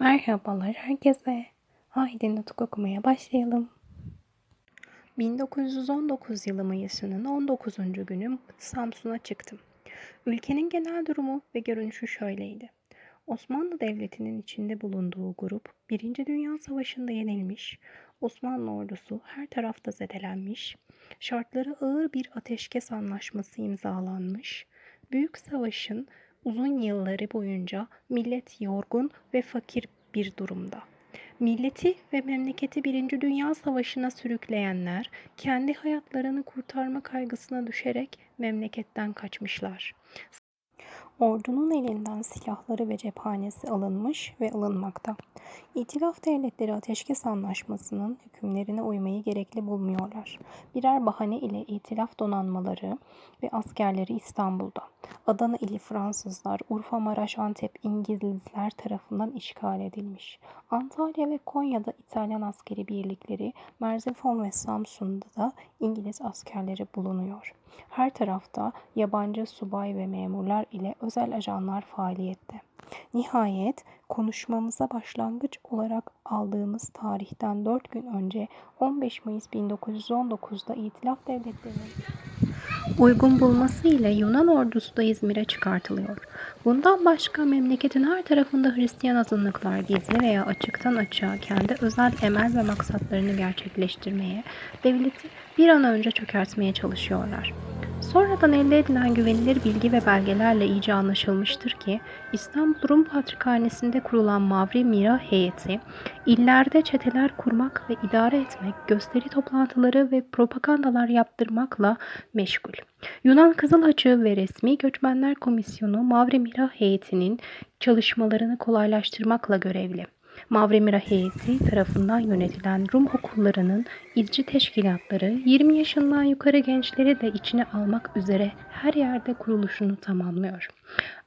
Merhabalar herkese. Haydi nutuk okumaya başlayalım. 1919 yılı Mayıs'ının 19. günü Samsun'a çıktım. Ülkenin genel durumu ve görünüşü şöyleydi. Osmanlı Devleti'nin içinde bulunduğu grup 1. Dünya Savaşı'nda yenilmiş, Osmanlı ordusu her tarafta zedelenmiş, şartları ağır bir ateşkes anlaşması imzalanmış, Büyük Savaş'ın uzun yılları boyunca millet yorgun ve fakir bir durumda. Milleti ve memleketi Birinci Dünya Savaşı'na sürükleyenler kendi hayatlarını kurtarma kaygısına düşerek memleketten kaçmışlar. Ordunun elinden silahları ve cephanesi alınmış ve alınmakta. İtilaf devletleri ateşkes anlaşmasının hükümlerine uymayı gerekli bulmuyorlar. Birer bahane ile itilaf donanmaları ve askerleri İstanbul'da. Adana ili Fransızlar, Urfa, Maraş, Antep İngilizler tarafından işgal edilmiş. Antalya ve Konya'da İtalyan askeri birlikleri, Merzifon ve Samsun'da da İngiliz askerleri bulunuyor. Her tarafta yabancı subay ve memurlar ile özel ajanlar faaliyette. Nihayet konuşmamıza başlangıç olarak aldığımız tarihten 4 gün önce 15 Mayıs 1919'da İtilaf Devletleri'nin uygun bulması ile Yunan ordusu da İzmir'e çıkartılıyor. Bundan başka memleketin her tarafında Hristiyan azınlıklar gizli veya açıktan açığa kendi özel emel ve maksatlarını gerçekleştirmeye, devleti bir an önce çökertmeye çalışıyorlar. Sonradan elde edilen güvenilir bilgi ve belgelerle iyice anlaşılmıştır ki İstanbul Rum Patrikhanesi'nde kurulan Mavri Mira heyeti illerde çeteler kurmak ve idare etmek, gösteri toplantıları ve propagandalar yaptırmakla meşgul. Yunan Kızıl Haçı ve Resmi Göçmenler Komisyonu Mavri Mira heyetinin çalışmalarını kolaylaştırmakla görevli. Mavremira heyeti tarafından yönetilen Rum okullarının izci teşkilatları 20 yaşından yukarı gençleri de içine almak üzere her yerde kuruluşunu tamamlıyor.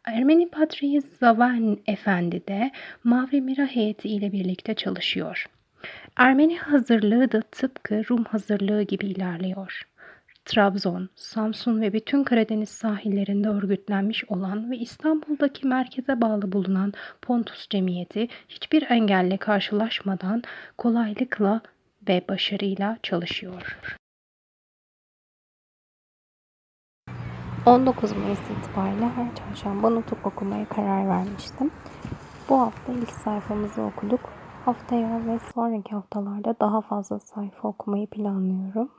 Ermeni Patriği Zavan Efendi de Mavremira heyeti ile birlikte çalışıyor. Ermeni hazırlığı da tıpkı Rum hazırlığı gibi ilerliyor. Trabzon, Samsun ve bütün Karadeniz sahillerinde örgütlenmiş olan ve İstanbul'daki merkeze bağlı bulunan Pontus Cemiyeti hiçbir engelle karşılaşmadan kolaylıkla ve başarıyla çalışıyor. 19 Mayıs itibariyle her çarşamba nutuk okumaya karar vermiştim. Bu hafta ilk sayfamızı okuduk. Haftaya ve sonraki haftalarda daha fazla sayfa okumayı planlıyorum.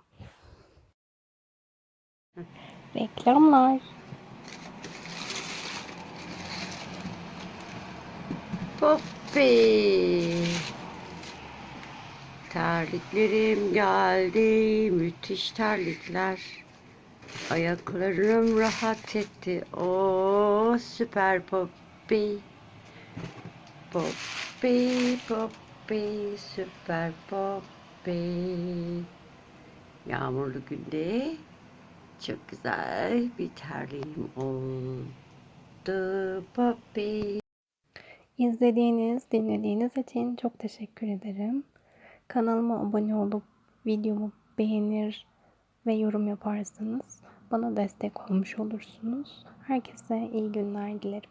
Reklamlar. Poppy. Terliklerim geldi, müthiş terlikler. Ayaklarım rahat etti. O süper Poppy. Poppy, Poppy, süper Poppy. Yağmurlu günde çok güzel bir terliğim oldu Poppy. İzlediğiniz, dinlediğiniz için çok teşekkür ederim. Kanalıma abone olup videomu beğenir ve yorum yaparsanız bana destek olmuş olursunuz. Herkese iyi günler dilerim.